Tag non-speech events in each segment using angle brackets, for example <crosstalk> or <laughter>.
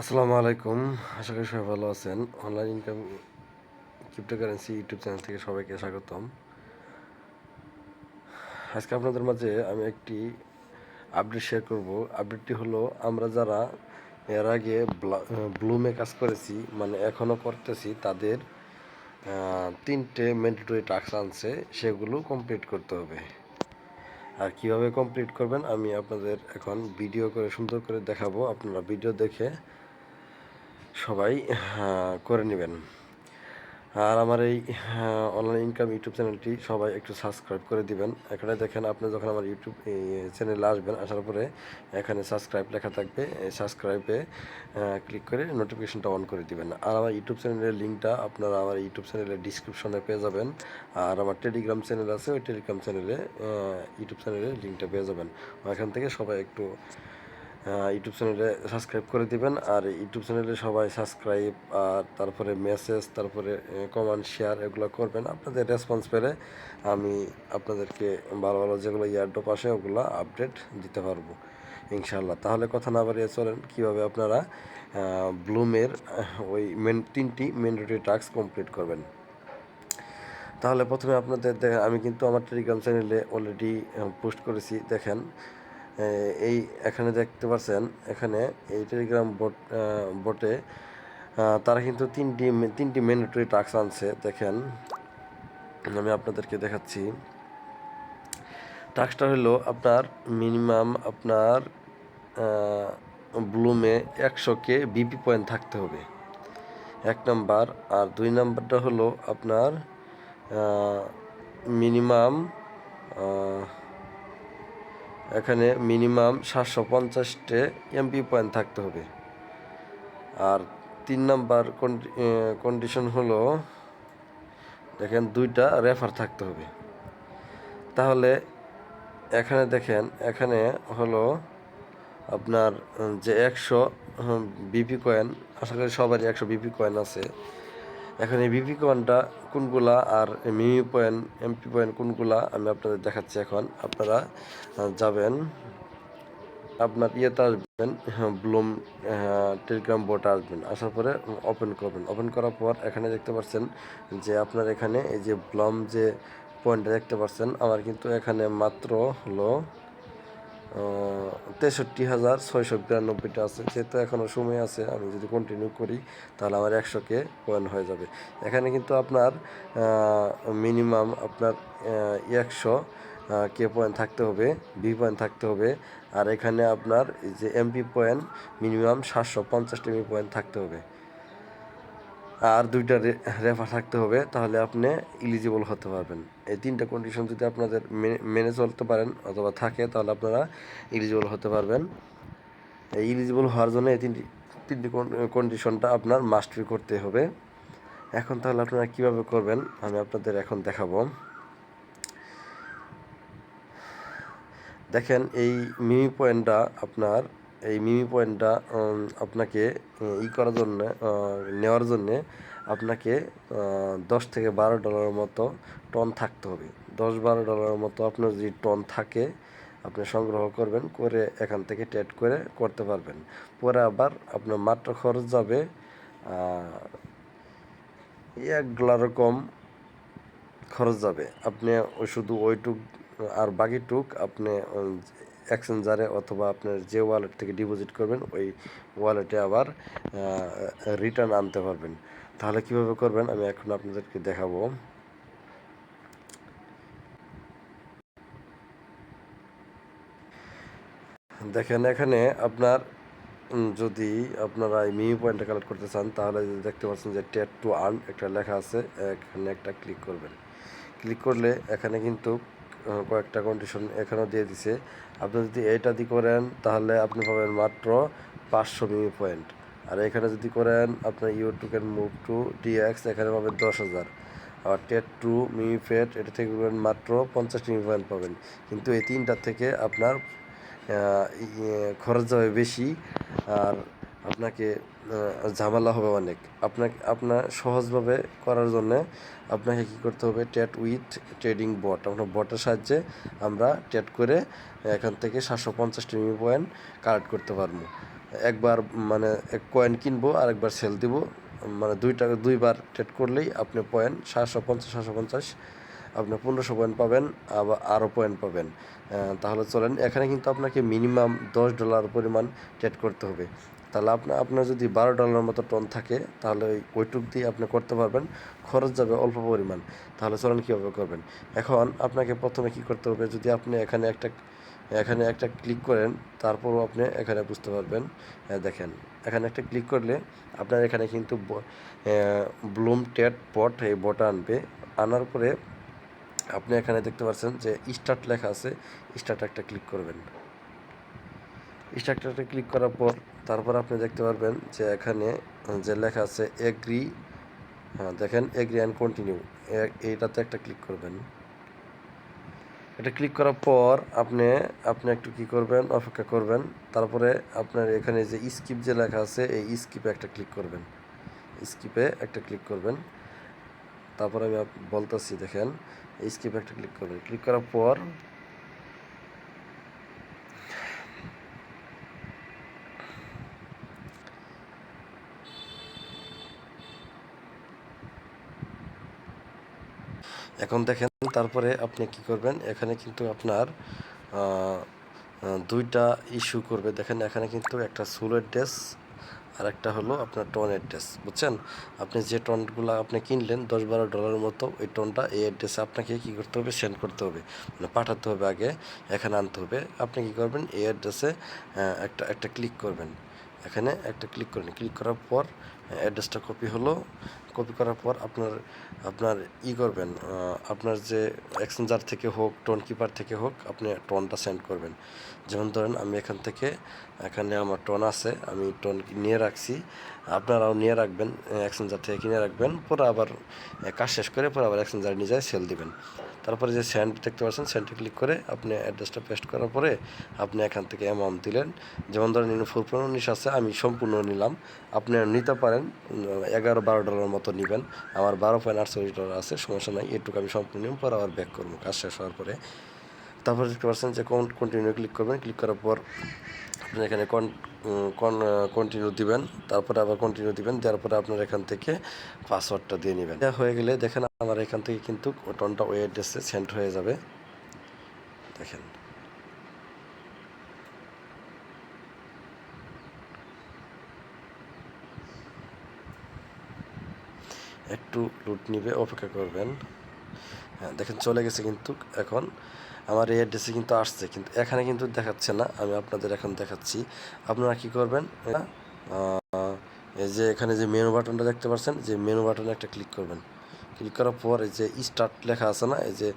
আসসালামু আলাইকুম। আশা করি সবাই ভালো আছেন। Online income cryptocurrency YouTube channel থেকে সবাইকে স্বাগতম। আজকে আপনাদের মাঝে আমি একটি আপডেট শেয়ার করব। আপডেটটি হলো, আমরা যারা এর আগে ব্লুমে কাজ করেছি মানে এখনও করতেছি, তাদের তিনটে ম্যান্ডেটরি টাস্ক আনছে, সেগুলো কমপ্লিট করতে হবে। আর কীভাবে কমপ্লিট করবেন, আমি আপনাদের এখন ভিডিও করে সুন্দর করে দেখাবো। আপনারা ভিডিও দেখে সবাই আহ, করে নেবেন। আর আমার এই অনলাইন ইনকাম ইউটিউব চ্যানেলটি সবাই একটু সাবস্ক্রাইব করে দিবেন। এখানে দেখেন আপনি যখন আমার ইউটিউব চ্যানেলে আসবেন আসার পরে এখানে সাবস্ক্রাইব লেখা থাকবে। সাবস্ক্রাইবে ক্লিক করে নোটিফিকেশনটা অন করে দিবেন। আর আমার ইউটিউব চ্যানেলের লিঙ্কটা আপনারা আমার ইউটিউব চ্যানেলের ডিসক্রিপশনে পেয়ে যাবেন। আর আমার টেলিগ্রাম চ্যানেল আছে ওই টেলিগ্রাম চ্যানেলে ইউটিউব চ্যানেলের লিঙ্কটা পেয়ে যাবেন। এখান থেকে সবাই একটু ইউটিউব চ্যানেলে সাবস্ক্রাইব করে দিবেন। আর ইউটিউব চ্যানেলে সবাই সাবস্ক্রাইব আর তারপরে মেসেজ তারপরে কমেন্ট শেয়ার এগুলো করবেন। আপনাদের রেসপন্স পেলে আমি আপনাদেরকে ভালো ভালো যেগুলো ইয়ারডপ আসে, ওগুলো আপডেট দিতে পারব ইনশাল্লাহ তাহলে কথা না বাড়িয়ে চলেন, কীভাবে আপনারা ব্লুমের ওই মেন তিনটি ম্যান্ডেটরি টাস্ক কমপ্লিট করবেন। তাহলে প্রথমে আপনাদের আমি কিন্তু আমার টেলিগ্রাম চ্যানেলে অলরেডি পোস্ট করেছি, দেখেন। এই এখানে দেখতে পাচ্ছেন এখানে এই টেলিগ্রাম বট বটে তারা কিন্তু তিনটি তিনটি ম্যান্ডেটরি টাস্ক আনছে, দেখেন। আমি আপনাদেরকে দেখাচ্ছি। টাস্কটা হলো আপনার মিনিমাম আপনার ব্লুমে একশো একশোকে বিপি পয়েন্ট থাকতে হবে। এক নাম্বার, আর দুই নাম্বারটা হলো আপনার মিনিমাম এখানে মিনিমাম সাতশো পঞ্চাশটে এমপি পয়েন্ট থাকতে হবে। আর তিন নাম্বার কন্ডিশন হলো, দেখেন দুইটা রেফার থাকতে হবে। তাহলে এখানে দেখেন, এখানে হলো আপনার যে একশো বিপি কয়েন, আশা করি সবারই একশো বিপি কয়েন আছে। এখন এই বিপি কয়েনটা কোনগুলা আর মিমি পয়েন্ট, এমপি পয়েন্ট কোনগুলা আমি আপনাদের দেখাচ্ছি এখন। আপনারা যাবেন। আপনার ইয়েতে আসবেন ব্লুম টেলিগ্রাম বোটে আসবেন। আসার পরে ওপেন করবেন। ওপেন করার পর এখানে দেখতে পাচ্ছেন যে আপনার এখানে এই যে ব্লম যে পয়েন্টটা দেখতে পাচ্ছেন, আমার কিন্তু এখানে মাত্র হলো তেষট্টি হাজার ছয়শো বিরানব্বইটা আছে। যেহেতু এখনও সময় আছে, আমি যদি কন্টিনিউ করি, তাহলে আমার একশোকে পয়েন্ট হয়ে যাবে। এখানে কিন্তু আপনার মিনিমাম আপনার একশো কে পয়েন্ট থাকতে হবে বি পয়েন্ট থাকতে হবে। আর এখানে আপনার যে এমপি পয়েন্ট মিনিমাম সাতশো পঞ্চাশটি এমপি পয়েন্ট থাকতে হবে। আর দুইটা রেফার থাকতে হবে, তাহলে আপনি ইলিজিবল হতে পারবেন। এই তিনটা কন্ডিশন যদি আপনাদের মেনে- চলতে পারেন অথবা থাকে, তাহলে আপনারা ইলিজিবল হতে পারবেন। এই ইলিজিবল হওয়ার জন্য এই তিনটি তিনটি কন্ডিশনটা আপনার মাস্টারি করতে হবে। এখন তাহলে আপনারা কীভাবে করবেন? আমি আপনাদের এখন দেখাবো। দেখেন, এই মিমি পয়েন্টটা আপনার, এই মিমি পয়েন্টটা আপনাকে, ই করার জন্য নেওয়ার জন্যে আপনাকে দশ থেকে বারো ডলারের মতো টন থাকতে হবে। দশ বারো ডলারের মতো আপনার যদি টন থাকে, আপনি সংগ্রহ করবেন, করে এখান থেকে ট্রেড করে করতে পারবেন। পরে আবার আপনার মাত্র খরচ যাবে এক ডলারের কম খরচ যাবে। আপনি শুধু ওইটুক, আর বাকিটুক আপনি এক্সচেঞ্জারে অথবা আপনার যে ওয়ালেট থেকে ডিপোজিট করবেন, ওই ওয়ালেটে আবার রিটার্ন আনতে পারবেন। তাহলে কীভাবে করবেন? আমি এখন আপনাদেরকে দেখাবো। দেখেন, এখানে আপনার যদি আপনারা এই মিমি পয়েন্টটা কালেক্ট করতে চান, তাহলে দেখতে পাচ্ছেন যে টেট টু আর্ন একটা লেখা আছে। এখানে একটা ক্লিক করবেন। ক্লিক করলে এখানে কিন্তু কয়েকটা কন্ডিশন এখানেও দিয়ে দিছে। আপনি যদি এইটা দিয়ে করেন, তাহলে আপনি পাবেন মাত্র পাঁচশো মিমি পয়েন্ট। আর এখানে যদি করেন, আপনার you too can move to DEX এখানে পাবেন দশ হাজার। আর টেট টু মিমি ফেট, এটা থেকে পাবেন মাত্র পঞ্চাশ মিমি পয়েন্ট পাবেন। কিন্তু এই তিনটার থেকে আপনার খরচ হবে বেশি। আর আপনাকে ঝামেলা হবে অনেক। আপনাকে, আপনার সহজভাবে করার জন্য আপনাকে কি করতে হবে? ট্যাট উইথ ট্রেডিং বট আমরা বটের সাহায্যে আমরা ট্যাট করে এখান থেকে সাতশো পঞ্চাশটি মিমি পয়েন্ট কালেক্ট করতে পারব। একবার মানে এক কয়েন কিনবো আর একবার সেল দিব। মানে দুই টাকা, দুইবার ট্রেড করলেই আপনি পয়েন্ট সাতশো পঞ্চাশ সাতশো পঞ্চাশ আপনি পনেরোশো পয়েন্ট পাবেন, আবার আরও পয়েন্ট পাবেন। তাহলে চলেন, এখানে কিন্তু আপনাকে মিনিমাম দশ ডলার পরিমাণ ট্রেড করতে হবে। তাহলে আপনার আপনার যদি বারো ডলার মতো টন থাকে, তাহলে ওই, ওইটুক দিয়ে আপনি করতে পারবেন। খরচ যাবে অল্প পরিমাণ। তাহলে চলেন কীভাবে করবেন? এখন আপনাকে প্রথমে কি করতে হবে, যদি আপনি এখানে একটা এখানে একটা ক্লিক করেন, তারপরও আপনি এখানে বুঝতে পারবেন। দেখেন, এখানে একটা ক্লিক করলে আপনার এখানে কিন্তু ব্লুম টেট বট এই বটা আনবে। আনার পরে আপনি এখানে দেখতে পাচ্ছেন যে স্টার্ট লেখা আছে স্টার্ট একটা ক্লিক করবেন। স্ট্রাকচারটা ক্লিক করার পর তারপর আপনি দেখতে পারবেন যে এখানে যে লেখা আছে এগ্রি হ্যাঁ দেখেন এগ্রি অ্যান্ড কন্টিনিউ। এইটাতে একটা ক্লিক করবেন। এটা ক্লিক করার পর আপনি আপনি একটু কি করবেন, অপেক্ষা করবেন। তারপরে আপনার এখানে যে স্কিপ যে লেখা আছে, এই স্কিপে একটা ক্লিক করবেন। স্কিপে একটা ক্লিক করবেন। তারপর আমি বলতেছি, দেখেন স্কিপে একটা ক্লিক করবেন। ক্লিক করার পর এখন দেখেন তারপরে আপনি কি করবেন? এখানে কিন্তু আপনার দুইটা ইস্যু করবে। দেখেন এখানে কিন্তু একটা সুলের ড্রেস আর একটা হলো আপনার টনের ড্রেস বুঝছেন? আপনি যে টনগুলো আপনি কিনলেন দশ বারো ডলারের মতো, ওই টনটা এই অ্যাড্রেসে আপনাকে কী করতে হবে? সেন্ড করতে হবে। মানে পাঠাতে হবে আগে, এখানে আনতে হবে। আপনি কি করবেন? এই অ্যাড্রেসে একটা একটা ক্লিক করবেন। এখানে একটা ক্লিক করেন ক্লিক করার পর অ্যাড্রেসটা কপি হলো। কপি করার পর আপনার আপনার ই করবেন আপনার যে এক্সচেঞ্জার থেকে হোক টোন কিপার থেকে হোক, আপনি টোনটা সেন্ড করবেন। যেমন ধরেন আমি এখান থেকে, এখানে আমার টোন আছে, আমি টোন নিয়ে রাখছি। আপনারাও নিয়ে রাখবেন এক্সচেঞ্জার থেকে কিনে রাখবেন, পরে আবার কাজ শেষ করে পরে আবার এক্সচেঞ্জার নিয়ে যায় সেল দিবেন। তারপরে যে স্যান্ড দেখতে পাচ্ছেন সেন্টে ক্লিক করে আপনি অ্যাড্রেসটা পেস্ট করার পরে আপনি এখান থেকে অ্যামাউন্ট দিলেন। যেমন ধরেন ফোর পয়েন্ট উনিশ আছে, আমি সম্পূর্ণ নিলাম। আপনি নিতে পারেন, এগারো বারো ডলার মতো নেবেন। আমার বারো পয়েন্ট আটচল্লিশ ডলার আছে, সমস্যা নাই, এটুকু আমি সম্পূর্ণ পরে আবার ব্যাক করব, কাজ শেষ হওয়ার পরে। তারপর দেখতে পাচ্ছেন যে কন্টিনিউ ক্লিক করবেন। ক্লিক করার পর আপনি এখানে কন কন কন্টিনিউ দিবেন। তারপরে আবার কন্টিনিউ দিবেন। দেওয়ার পরে আপনার এখান থেকে পাসওয়ার্ডটা দিয়ে নেবেন। এটা হয়ে গেলে দেখেন আমার এখান থেকে কিন্তু টনটা ওই অ্যাড্রেসে সেন্ড হয়ে যাবে। দেখেন। একটু লুট নিবে, অপেক্ষা করবেন। হ্যাঁ দেখেন চলে গেছে কিন্তু এখন। আমার এই অ্যাড্রেসে কিন্তু আসছে, কিন্তু এখানে কিন্তু দেখাচ্ছে না, আমি আপনাদের এখন দেখাচ্ছি। আপনারা কি করবেন? এই যে এখানে যে মেনু বাটনটা দেখতে পাচ্ছেন, যে মেনু বাটনে একটা ক্লিক করবেন। ক্লিক করার পর এই যে স্টার্ট লেখা আছে না, এই যে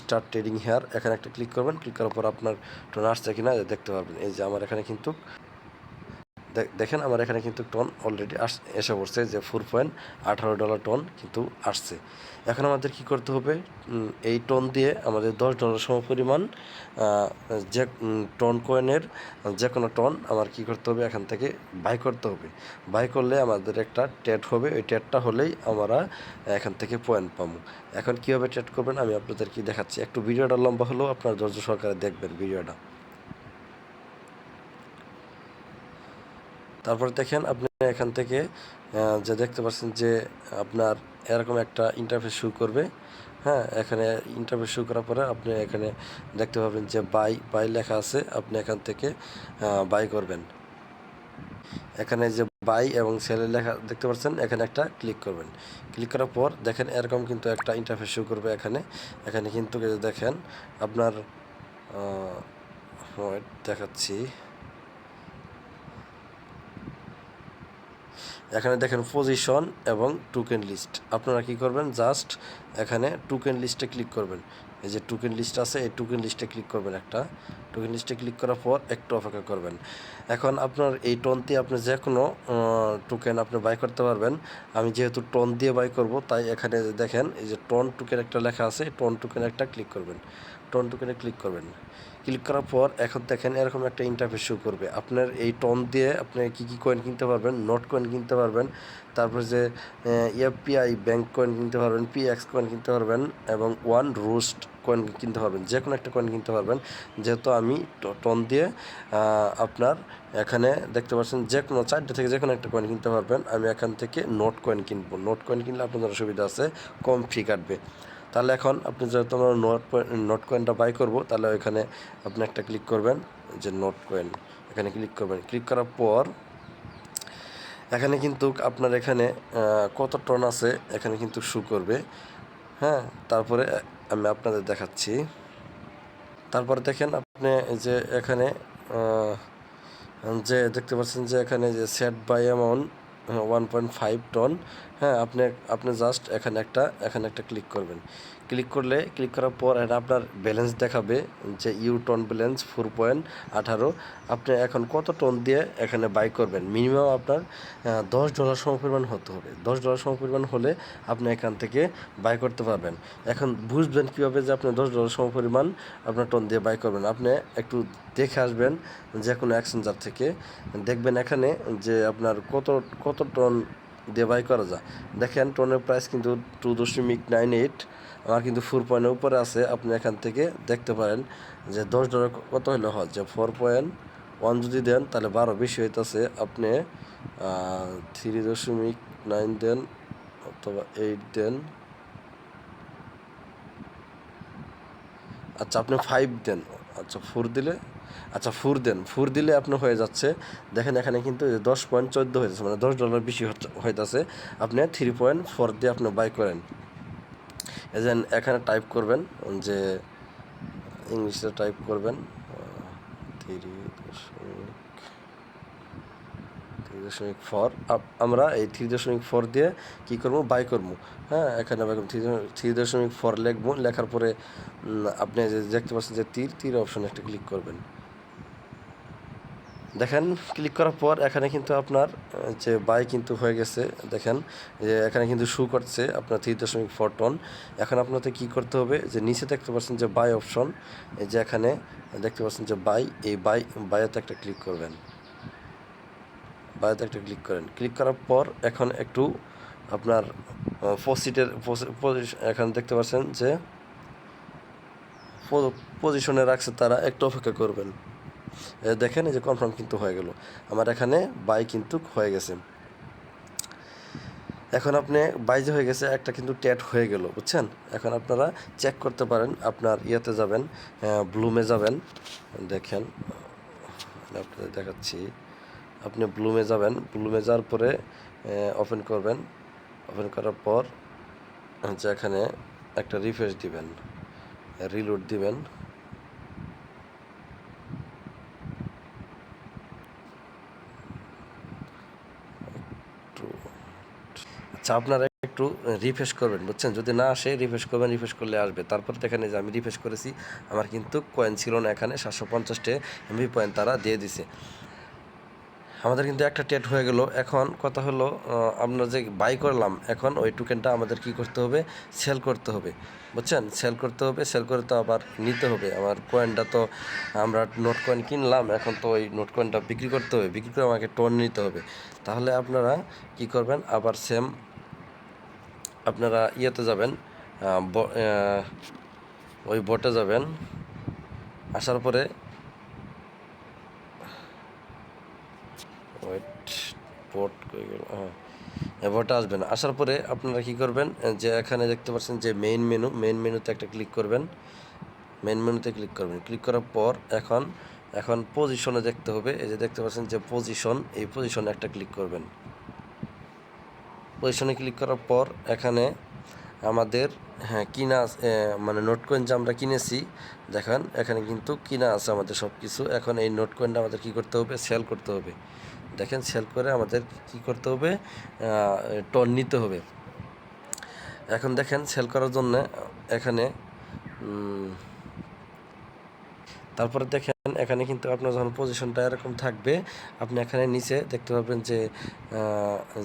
স্টার্ট ট্রেডিং হেয়ার এখানে একটা ক্লিক করবেন। ক্লিক করার পর আপনার টোন আসছে কিনা, দেখতে পারবেন। এই যে আমার এখানে কিন্তু দেখেন আমার এখানে কিন্তু টন অলরেডি আস এসে পড়ছে যে ফোর পয়েন্ট আঠারো ডলার টন কিন্তু আসছে। এখন আমাদের কি করতে হবে? এই টন দিয়ে আমাদের দশ ডলার সম পরিমাণ যে টন কয়েনের যে কোনো টন আমার কি করতে হবে? এখান থেকে বাই করতে হবে। বাই করলে আমাদের একটা টেট হবে। ওই টেটটা হলেই আমরা এখান থেকে পয়েন্ট পাবো। এখন কীভাবে ট্রেড করবেন আমি আপনাদের কি দেখাচ্ছি। একটু ভিডিওটা লম্বা হলেও আপনার ধৈর্য সহকারে দেখবেন ভিডিওটা। তারপর দেখেন আপনি এখান থেকে যে দেখতে পাচ্ছেন যে আপনার এরকম একটা ইন্টারফেস শু করবে। হ্যাঁ এখানে ইন্টারফেস শু করার পরে আপনি এখানে দেখতে পাবেন যে বাই বাই লেখা আছে, আপনি এখান থেকে বাই করবেন। এখানে যে বাই এবং সেলের লেখা দেখতে পাচ্ছেন, এখানে একটা ক্লিক করবেন। ক্লিক করার পর দেখেন এরকম কিন্তু একটা ইন্টারফেস শো করবে এখানে। এখানে কিন্তু দেখেন, আপনার দেখাচ্ছি। এখানে দেখেন পজিশন এবং টুকেন লিস্ট আপনারা কি করবেন? জাস্ট এখানে টুকেন লিস্টে ক্লিক করবেন। এই যে টুকেন লিস্ট আছে, এই টুকেন লিস্টে ক্লিক করবেন একটা। টুকেন লিস্টে ক্লিক করার পর একটু অপেক্ষা করবেন। এখন আপনার এই টোনটি আপনি যে কোনো টোকেন আপনি বাই করতে পারবেন। আমি যেহেতু টোন দিয়ে বাই করব, তাই এখানে দেখেন, এই যে টোন টুকেন একটা লেখা আছে টোন টুকেন একটা ক্লিক করবেন। টন টোকেনে ক্লিক করবেন। ক্লিক করার পর এখন দেখেন এরকম একটা ইন্টারফেস শো করবে। আপনার এই টন দিয়ে আপনি কী কী কয়েন কিনতে পারবেন নোট কয়েন কিনতে পারবেন, তারপর যে এফপিআই ব্যাংক কয়েন কিনতে পারবেন পিএক্স কয়েন কিনতে পারবেন এবং ওয়ান রোস্ট কয়েন কিনতে পারবেন যে কোনো একটা কয়েন কিনতে পারবেন। যেহেতু আমি টন দিয়ে আপনার এখানে দেখতে পাচ্ছেন যে কোনো চারটে থেকে যে কোনো একটা কয়েন কিনতে পারবেন। আমি এখান থেকে নোট কয়েন কিনবো। নোট কয়েন কিনলে আপনাদের সুবিধা আছে কম ফি কাটবে। তাহলে এখন আপনি যেহেতু আমরা নোট নোট কয়েনটা বাই করব, তাহলে এখানে আপনি একটা ক্লিক করবেন যে নোট কয়েন এখানে ক্লিক করবেন। ক্লিক করার পর এখানে কিন্তু আপনার এখানে কত টন আছে, এখানে কিন্তু শু করবে। হ্যাঁ তারপরে আমি আপনাদের দেখাচ্ছি। তারপরে দেখেন আপনি যে এখানে যে দেখতে পাচ্ছেন যে এখানে যে set buy amount one point five ton হ্যাঁ আপনি আপনি জাস্ট এখানে একটা এখানে একটা ক্লিক করবেন। ক্লিক করলে, ক্লিক করার পর এটা আপনার ব্যালেন্স দেখাবে যে you ton balance four point আঠারো। আপনি এখন কত টন দিয়ে এখানে বাই করবেন? মিনিমাম আপনার দশ ডলার সমপরিমাণ হতে হবে। দশ ডলার সমপরিমাণ হলে আপনি এখান থেকে বাই করতে পারবেন। এখন বুঝবেন কীভাবে যে আপনি দশ ডলার সমপরিমাণ আপনার টন দিয়ে বাই করবেন। আপনি একটু দেখে আসবেন যে কোনো অ্যাক্সেঞ্জার থেকে। দেখবেন এখানে যে আপনার কত কত টন দিয়ে বাই করা যায়। দেখেন টনের প্রাইস কিন্তু টু দশমিক নাইন এইট আমার কিন্তু ফোর পয়েন্টের উপরে আছে, আপনি এখান থেকে দেখতে পারেন যে দশ ডলার কত হলে হয় যে ফোর পয়েন্ট ওয়ান যদি দেন, তাহলে বারো বেশি হইতেছে। আপনি থ্রি দশমিক নাইন দেন অথবা এইট দেন। আচ্ছা আপনি ফাইভ দেন। আচ্ছা ফোর দিলে? আচ্ছা ফোর দেন। ফোর দিলে আপনি হয়ে যাচ্ছে, দেখেন এখানে কিন্তু দশ পয়েন্ট চোদ্দ হয়ে যাচ্ছে মানে দশ ডলার বেশি হইতাছে। আপনি থ্রি পয়েন্ট ফোর দিয়ে আপনি বাই করেন। এজেন এখানে টাইপ করবেন, যে ইংলিশে টাইপ করবেন থ্রি দশমিক থ্রি দশমিক ফোর আমরা এই থ্রি দশমিক ফোর দিয়ে কী করব? বাই করব। হ্যাঁ এখানে থ্রি থ্রি দশমিক ফোর লিখব। লেখার পরে আপনি যে দেখতে পাচ্ছেন যে তীর তীর অপশনে একটা ক্লিক করবেন। দেখেন ক্লিক করার পর এখানে কিন্তু আপনার যে বাই কিন্তু হয়ে গেছে, দেখেন, যে এখানে কিন্তু শু করছে আপনার থ্রি দশমিক ফোর টন এখন আপনাকে কী করতে হবে, যে নিচে দেখতে পাচ্ছেন যে বাই অপশন এই যে এখানে দেখতে পাচ্ছেন যে বাই এই বাই বাইতে একটা ক্লিক করবেন। বায়োতে একটা ক্লিক করেন। ক্লিক করার পর এখন একটু আপনার পসিটের এখানে দেখতে পাচ্ছেন যে পজিশনে রাখছে তারা, একটু অপেক্ষা করবেন। দেখেন এই যে কনফার্ম কিন্তু হয়ে গেল। আমার এখানে বাই কিন্তু হয়ে গেছে। এখন আপনি বাইজে হয়ে গেছে, একটা কিন্তু ট্যাট হয়ে গেল, বুঝছেন? এখন আপনারা চেক করতে পারেন, আপনার ইয়েতে যাবেন ব্লুমে যাবেন। দেখেন আমি আপনাদের দেখাচ্ছি। আপনি ব্লুমে যাবেন ব্লুমে যাওয়ার পরে ওপেন করবেন। ওপেন করার পর, হচ্ছে এখানে একটা রিফ্রেশ দিবেন রিলোড দিবেন একটু আচ্ছা আপনারা একটু রিফ্রেশ করবেন, বুঝছেন? যদি না আসে রিফ্রেশ করবেন রিফ্রেশ করলে আসবে। তারপর দেখেন যে আমি রিফ্রেশ করেছি, আমার কিন্তু কয়েন ছিল না এখানে, সাতশো পঞ্চাশটে এমবি পয়েন্ট তারা দিয়ে দিছে। আমাদের কিন্তু একটা টেট হয়ে গেল। এখন কথা হলো আমরা যে বাই করলাম, এখন ওই টোকেনটা আমাদের কি করতে হবে? সেল করতে হবে। বুঝছেন? সেল করতে হবে সেল করে তো আবার নিতে হবে। আমার কয়েনটা তো আমরা নোট কয়েন কিনলাম, এখন তো ওই নোট কয়েনটা বিক্রি করতে হবে। বিক্রি করে আমাকে টোন নিতে হবে। তাহলে আপনারা কি করবেন? আবার সেম আপনারা ইয়েতে যাবেন ওই বটে যাবেন। আসার পরে ওয়েট পোর্ট হ্যাঁ আসবেন। আসার পরে আপনারা কি করবেন যে এখানে দেখতে পাচ্ছেন যে মেইন মেনু মেইন মেনুতে একটা ক্লিক করবেন। মেইন মেনুতে ক্লিক করবেন। ক্লিক করার পর এখন এখন পজিশনে দেখতে হবে। এই যে দেখতে পাচ্ছেন যে পজিশন এই পজিশনে একটা ক্লিক করবেন। পজিশনে ক্লিক করার পর এখানে আমাদের হ্যাঁ কিনা মানে নোট কয়েন যে আমরা কিনেছি, দেখেন, এখানে কিন্তু কিনা আছে আমাদের সব কিছু এখন এই নোট কয়েনটা আমাদের কি করতে হবে? সেল করতে হবে। দেখেন সেল করে আমাদের কি করতে হবে? টন নিতে হবে। এখন দেখেন সেল করার জন্য এখানে তারপরে দেখেন এখানে কিন্তু আপনার যখন পজিশনটা এরকম থাকবে, আপনি এখানে নিচে দেখতে পাবেন যে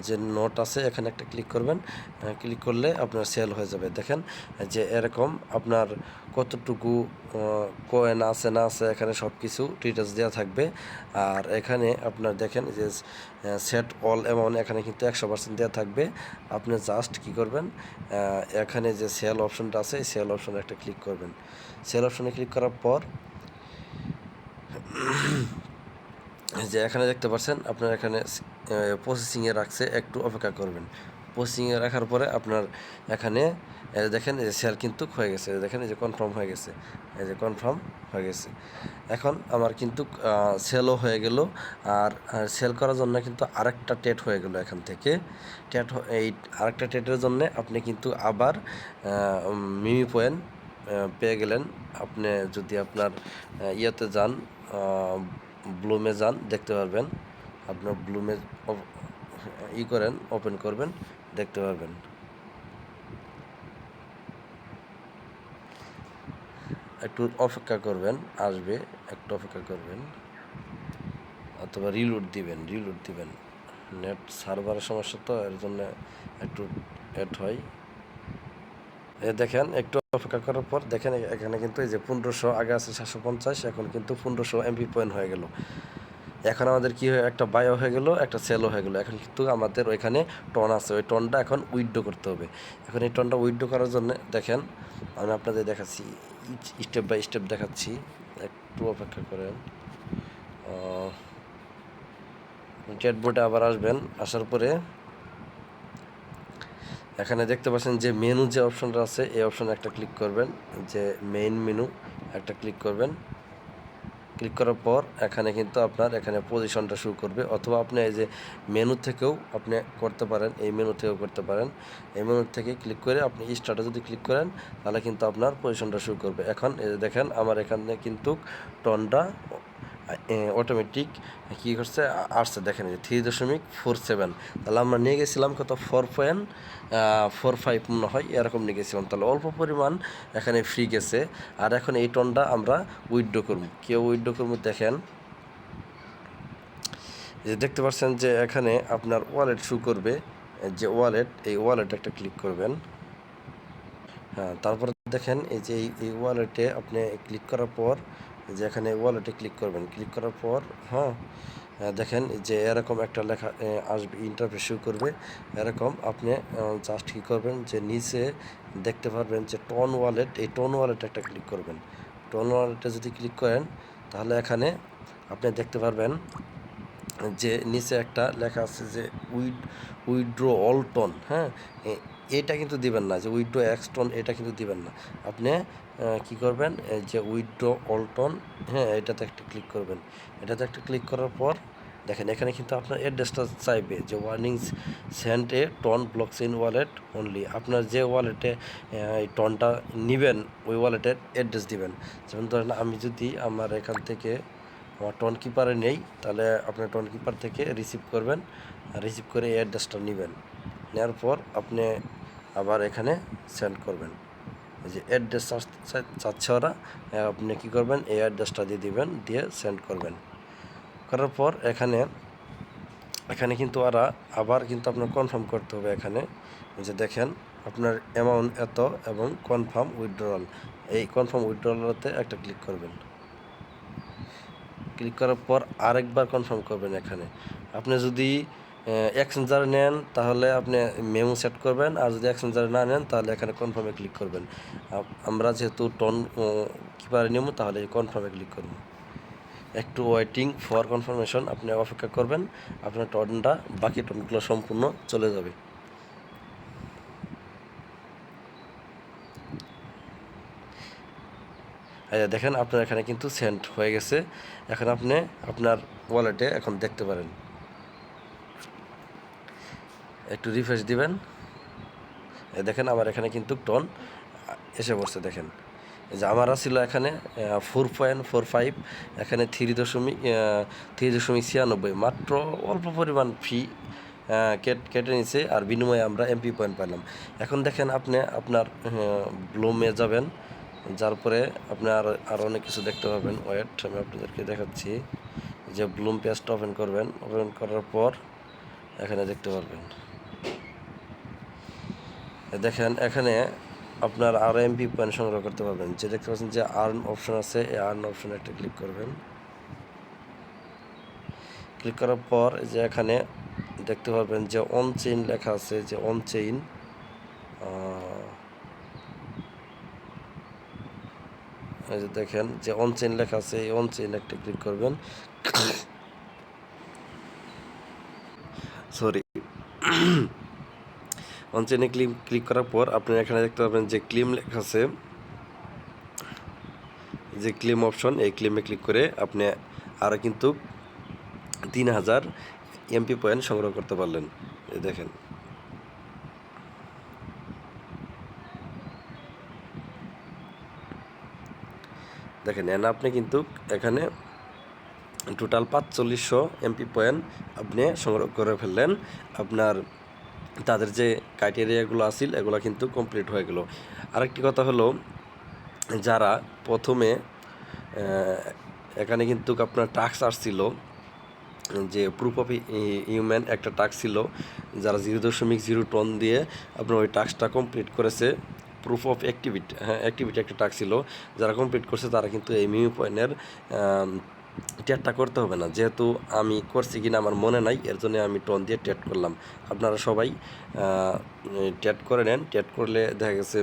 যে নোট আছে, এখানে একটা ক্লিক করবেন। ক্লিক করলে আপনার সেল হয়ে যাবে। দেখেন, যে এরকম আপনার কতটুকু কয়েন আছে না আছে, এখানে সব কিছু ডিটেলস দেওয়া থাকবে। আর এখানে আপনার দেখেন, যে সেট অল অ্যামাউন্ট এখানে কিন্তু একশো পার্সেন্ট দেওয়া থাকবে। আপনি জাস্ট কি করবেন এখানে যে সেল অপশনটা আছে সেল অপশনে একটা ক্লিক করবেন। সেল অপশনে ক্লিক করার পর যে এখানে দেখতে পাচ্ছেন, আপনার এখানে প্রসেসিংয়ে রাখছে, একটু অপেক্ষা করবেন। প্রসেসিংয়ে রাখার পরে আপনার এখানে দেখেন, এই যে সেল কিন্তু হয়ে গেছে। দেখেন, এই যে কনফার্ম হয়ে গেছে। এই যে কনফার্ম হয়ে গেছে। এখন আমার কিন্তু সেলও হয়ে গেল। আর সেল করার জন্য কিন্তু আরেকটা টেট হয়ে গেল এখান থেকে। টেট এই আরেকটা টেটের জন্য আপনি কিন্তু আবার মিমি পয়েন্ট পেয়ে গেলেন। আপনি যদি আপনার ইয়েতে যান ব্লুমে যান, দেখতে পারবেন। আপনার ব্লুমে ই করেন ওপেন করবেন, দেখতে পারবেন। একটু অপেক্ষা করবেন, আসবে, একটু অপেক্ষা করবেন। অথবা রিলোড দিবেন রিলোড দিবেন। নেট সার্ভারের সমস্যা তো, এর জন্য একটু অ্যাড হয়। দেখেন, একটু অপেক্ষা করার পর দেখেন, এখানে কিন্তু এই যে পনেরোশো আগে আছে, সাতশো পঞ্চাশ, এখন কিন্তু পনেরোশো এমপি পয়েন্ট হয়ে গেল। এখন আমাদের কি হয়ে, একটা বায়ো হয়ে গেলো, একটা সেলও হয়ে গেলো। এখন কিন্তু আমাদের ওইখানে টন আছে, ওই টনটা এখন উইথড্র করতে হবে। এখন এই টনটা উইথড্র করার জন্য দেখেন, আমি আপনাদের দেখাচ্ছি স্টেপ বাই স্টেপ দেখাচ্ছি। একটু অপেক্ষা করেন। চ্যাট বোর্ডে আবার আসবেন, আসার পরে এখানে দেখতে পাচ্ছেন যে মেনু যে অপশনটা আছে, এই অপশনে একটা ক্লিক করবেন, যে মেইন মেনু একটা ক্লিক করবেন। ক্লিক করার পর এখানে কিন্তু আপনার এখানে পজিশনটা শুরু করবে, অথবা আপনি এই যে মেনু থেকেও আপনি করতে পারেন, এই মেনু থেকেও করতে পারেন। এই মেনু থেকে ক্লিক করে আপনি স্টার্টে যদি ক্লিক করেন, তাহলে কিন্তু আপনার পজিশনটা শুরু করবে। এখন এই দেখেন, আমার এখানে কিন্তু টনটা অটোমেটিক কী করছে? আসছে, দেখেন থ্রি দশমিক ফোর সেভেন তাহলে আমরা নিয়ে গেছিলাম কত? ফোর পয়েন্ট ফোর ফাইভ মনে হয়, এরকম নিয়ে গেছিলাম। তাহলে অল্প পরিমাণ এখানে ফ্রি গেছে। আর এখন এই টনটা আমরা উইথড্র করব। কেউ উইথড্র করব দেখেন। যে দেখতে পাচ্ছেন যে এখানে আপনার ওয়ালেট শু করবে। যে ওয়ালেট এই ওয়ালেট একটা ক্লিক করবেন। হ্যাঁ তারপরে দেখেন এই যে এই- ওয়ালেটে আপনি ক্লিক করার পর যে এখানে ওয়ালেটে ক্লিক করবেন। ক্লিক করার পর হ্যাঁ দেখেন যে এরকম একটা লেখা আসবে ইন্টারফেস শুরু করবে। এরকম আপনি জাস্ট কী করবেন যে নিচে দেখতে পারবেন যে টন ওয়ালেট এই টন ওয়ালেটে একটা ক্লিক করবেন। টন ওয়ালেটে যদি ক্লিক করেন, তাহলে এখানে আপনি দেখতে পারবেন যে নিচে একটা লেখা আছে যে উইড, উইড্রো অল টন হ্যাঁ এটা কিন্তু দিবেন না, যে উইড্রো এক্স টন এটা কিন্তু দিবেন না। আপনি কি করবেন যে উইড্রো অল টন হ্যাঁ এটাতে একটা ক্লিক করবেন। এটাতে একটা ক্লিক করার পর, দেখেন, এখানে কিন্তু আপনার অ্যাড্রেসটা চাইবে, যে warning send a ton block in wallet only আপনার যে ওয়ালেটে এই টনটা নেবেন, ওই ওয়ালেটের অ্যাড্রেস দিবেন। যেমন ধরেন, আমি যদি আমার এখান থেকে আমার টন কিপারে নেই, তাহলে আপনার টন কিপার থেকে রিসিভ করবেন রিসিভ করে এই অ্যাড্রেসটা নেবেন। নেওয়ার পর আপনি আবার এখানে সেন্ড করবেন। এই যে অ্যাড্রেস চাচ্ছে ওরা আপনি কী করবেন, এই অ্যাড্রেসটা দিয়ে দিবেন, দিয়ে সেন্ড করবেন। করার পর এখানে এখানে কিন্তু ওরা আবার কিন্তু আপনার কনফার্ম করতে হবে এখানে। যে দেখেন, আপনার অ্যামাউন্ট এত এবং কনফার্ম উইথড্রল এই কনফার্ম উইথড্রলতে একটা ক্লিক করবেন। ক্লিক করার পর আরেকবার কনফার্ম করবেন এখানে। আপনি যদি এক্সচেঞ্জার নেন, তাহলে আপনি মেমো সেট করবেন, আর যদি এক্সচেঞ্জার না নেন, তাহলে এখানে কনফার্মে ক্লিক করবেন। আমরা যেহেতু টন কিপারে নেব, তাহলে কনফার্মে ক্লিক করব। একটু ওয়েটিং ফর কনফার্মেশন আপনি অপেক্ষা করবেন, আপনার টনটা বাকি টনগুলো সম্পূর্ণ চলে যাবে। যে দেখেন, আপনার এখানে কিন্তু সেন্ড হয়ে গেছে। এখন আপনি আপনার ওয়ালেটে এখন দেখতে পারেন। একটু রিফ্রেশ দিবেন। দেখেন আমার এখানে কিন্তু টন এসে পড়ছে দেখেন। যে আমার ছিল এখানে ফোর পয়েন্ট ফোর ফাইভ এখানে থ্রি দশমিক থ্রি দশমিক ছিয়ানব্বই মাত্র অল্প পরিমাণ ফি কেট কেটে নিছে আর বিনিময়ে আমরা এমপি পয়েন্ট পেলাম এখন দেখেন আপনি আপনার ব্লুমে যাবেন, যার পরে আপনি আর আরও অনেক কিছু দেখতে পাবেন। ওয়েট আমি আপনাদেরকে দেখাচ্ছি। যে ব্লুম পেজটা ওপেন করবেন। ওপেন করার পর এখানে দেখতে পারবেন। দেখেন, এখানে আপনার আর এম এমপি পয়েন্ট সংগ্রহ করতে পারবেন। যে দেখতে পাচ্ছেন যে আর্ন অপশন আছে, এই আর্ন অপশনে একটা ক্লিক করবেন। ক্লিক করার পর যে এখানে দেখতে পারবেন যে অন চেইন লেখা আছে, যে অন চেইন এই যে দেখেন যে অন চেইন লেখা আছে, এই অন চেইন একটা ক্লিক করবেন। <coughs> সরি অন চেইনে ক্লিক ক্লিক করার পর আপনি এখানে দেখতে পাবেন যে ক্লিম লেখা আছে। যে ক্লেম অপশন এই ক্লেমে ক্লিক করে আপনি আরও কিন্তু তিন হাজার এমপি পয়েন্ট সংগ্রহ করতে পারলেন। দেখেন। দেখেন এন আপনি কিন্তু এখানে টোটাল পাঁচচল্লিশশো এমপি পয়েন্ট আপনি সংগ্রহ করে ফেললেন। আপনার তাদের যে ক্রাইটেরিয়াগুলো আছিল, এগুলো কিন্তু কমপ্লিট হয়ে গেল। আরেকটি কথা হলো, যারা প্রথমে এখানে কিন্তু আপনার টাক্স আসছিল, যে প্রুফ অফ হিউম্যান একটা টাক্স ছিল, যারা জিরো দশমিক জিরো টন দিয়ে আপনার ওই টাক্সটা কমপ্লিট করেছে প্রুফ অফ অ্যাক্টিভিটি হ্যাঁ অ্যাক্টিভিটি একটা টাক্স ছিল, যারা কমপ্লিট করছে তারা কিন্তু এই মিউ পয়েন্টের টেটটা করতে হবে না। যেহেতু আমি করছি কিনা আমার মনে নাই, এর জন্য আমি টন দিয়ে টেট করলাম। আপনারা সবাই টেট করে নেন। টেট করলে দেখা গেছে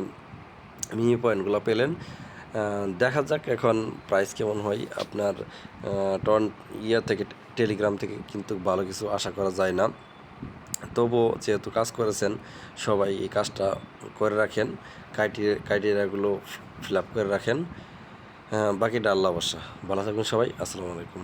মিনি পয়েন্টগুলো পেলেন। দেখা যাক এখন প্রাইস কেমন হয়। আপনার টন ইয়া থেকে টেলিগ্রাম থেকে কিন্তু ভালো কিছু আশা করা যায় না। তবুও যেহেতু কাজ করেছেন, সবাই এই কাজটা করে রাখেন। ক্রাইটেরিয়া ক্রাইটেরিয়াগুলো ফিল আপ করে রাখেন। বাকিটা আল্লাহ বাসা ভালো থাকবেন সবাই আসসালামু আলাইকুম।